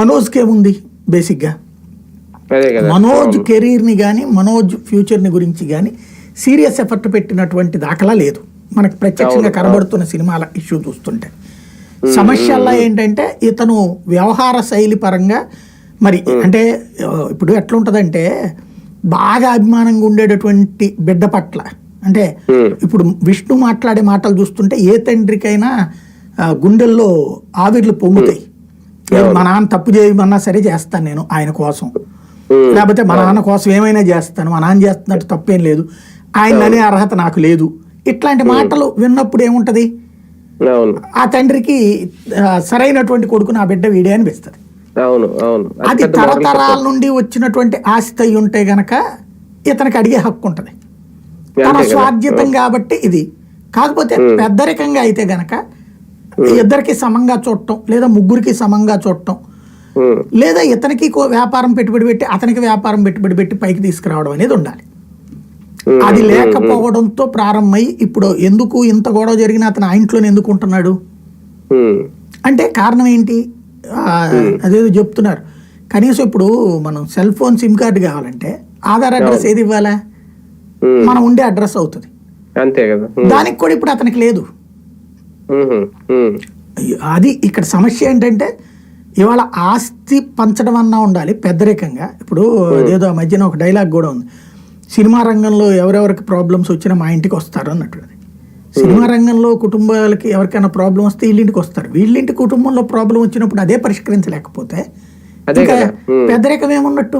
మనోజ్కి ఏముంది బేసిక్గా? మనోజ్ కెరీర్ని కానీ మనోజ్ ఫ్యూచర్ని గురించి కానీ సీరియస్ ఎఫర్ట్ పెట్టినటువంటి దాఖలా లేదు. మనకు ప్రత్యక్షంగా కనబడుతున్న సినిమాల ఇష్యూ చూస్తుంటే. సమస్యల్లో ఏంటంటే ఇతను వ్యవహార శైలి పరంగా మరి అంటే ఇప్పుడు ఎట్లా ఉంటుందంటే బాగా అభిమానంగా ఉండేటటువంటి బిడ్డ పట్ల. అంటే. ఇప్పుడు విష్ణు మాట్లాడే మాటలు చూస్తుంటే ఏ తండ్రికైనా గుండెల్లో ఆవిర్లు పొంగుతాయి. మా నాన్న తప్పు చేయమన్నా సరే చేస్తాను నేను ఆయన కోసం. లేకపోతే మా నాన్న కోసం ఏమైనా చేస్తాను. మా నాన్న చేస్తున్నట్టు తప్పేం లేదు. ఆయన అనే అర్హత నాకు లేదు. ఇట్లాంటి మాటలు విన్నప్పుడు ఏముంటది? ఆ తండ్రికి సరైనటువంటి కొడుకు నా బిడ్డ వీడే అనిపిస్తుంది అవును అవును. అది తరతరాల. నుండి వచ్చినటువంటి ఆస్తి అయి ఉంటే గనక ఇతనికి అడిగే హక్కు ఉంటది. తన. స్వార్జితం కాబట్టి ఇది. కాకపోతే పెద్దరికంగా అయితే గనక ఇద్దరికి సమంగా చూడటం లేదా ముగ్గురికి సమంగా చూడటం లేదా ఇతనికి వ్యాపారం పెట్టుబడి పెట్టి అతనికి వ్యాపారం పెట్టుబడి పెట్టి పైకి తీసుకురావడం అనేది ఉండాలి. అది లేకపోవడంతో ప్రారంభమై ఇప్పుడు ఎందుకు ఇంత గొడవ జరిగిన అతను ఆ ఇంట్లోనే ఎందుకు ఉంటున్నాడు? అంటే కారణం ఏంటి? అదేదో చెప్తున్నారు. కనీసం ఇప్పుడు మనం సెల్ ఫోన్ సిమ్ కార్డు కావాలంటే ఆధార్ అడ్రస్ ఏది ఇవ్వాలా? మనం ఉండే అడ్రస్ అవుతుంది. అంతే కదా. దానికి కూడా ఇప్పుడు అతనికి లేదు. అది ఇక్కడ సమస్య ఏంటంటే ఇవాళ ఆస్తి పంచడం అన్నా ఉండాలి పెద్దరికంగా. ఇప్పుడు ఆ మధ్యన ఒక డైలాగ్ కూడా ఉంది. సినిమా రంగంలో ఎవరెవరికి ప్రాబ్లమ్స్ వచ్చినా మా ఇంటికి వస్తారు అన్నట్టు సినిమా రంగంలో కుటుంబాలకి ఎవరికైనా ప్రాబ్లం వస్తే వీళ్ళింటికి వస్తారు. వీళ్ళింటి కుటుంబంలో ప్రాబ్లం వచ్చినప్పుడు అదే పరిష్కరించలేకపోతే ఇంకా. పెద్దరికం ఏమున్నట్టు?